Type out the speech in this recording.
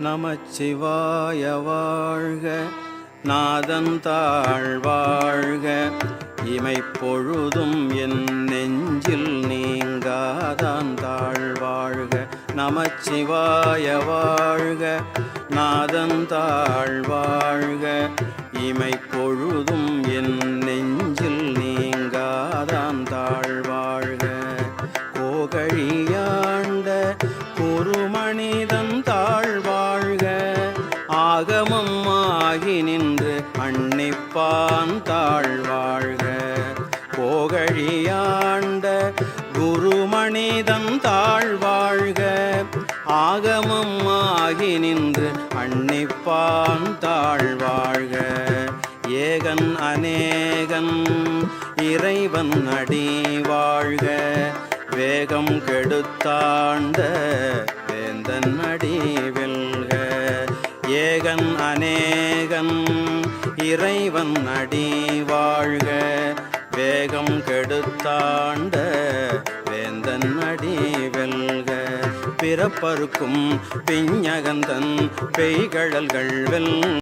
நமச்சிவாய வாழ்க. நாதன் தாழ் வாழ்க. இமைப்பொழுதும் என் நெஞ்சில் நீங்காதான் தாழ் வாழ்க. நமச்சிவாய வாழ்க. நாதன் தாழ் வாழ்க. இமைப்பொழுதும் என் நெஞ்சில் நீங்காதான் தாழ் வாழ்க. கோகழியாண்ட குருமனிதன் ஆகமம் ஆகி நின்று அன்னிப்பான் தாழ்வாழ்க. போகழியாண்ட குருமனிதன் தாழ்வாழ்க. ஆகமம் ஆகி நின்று அன்னிப்பான் தாழ்வாழ்க. ஏகன் அநேகன் இறைவன் அடி வாழ்க வேகம் கெடுத்தாண்ட ஏகன் அநேகன். இறைவன் அடி வாழ்க வேகம் கெடுத்தாண்ட வேந்தன் அடி வெல்க. பிறப்பருக்கும் பிஞகந்தன் பெய்கழல்கள் வெல்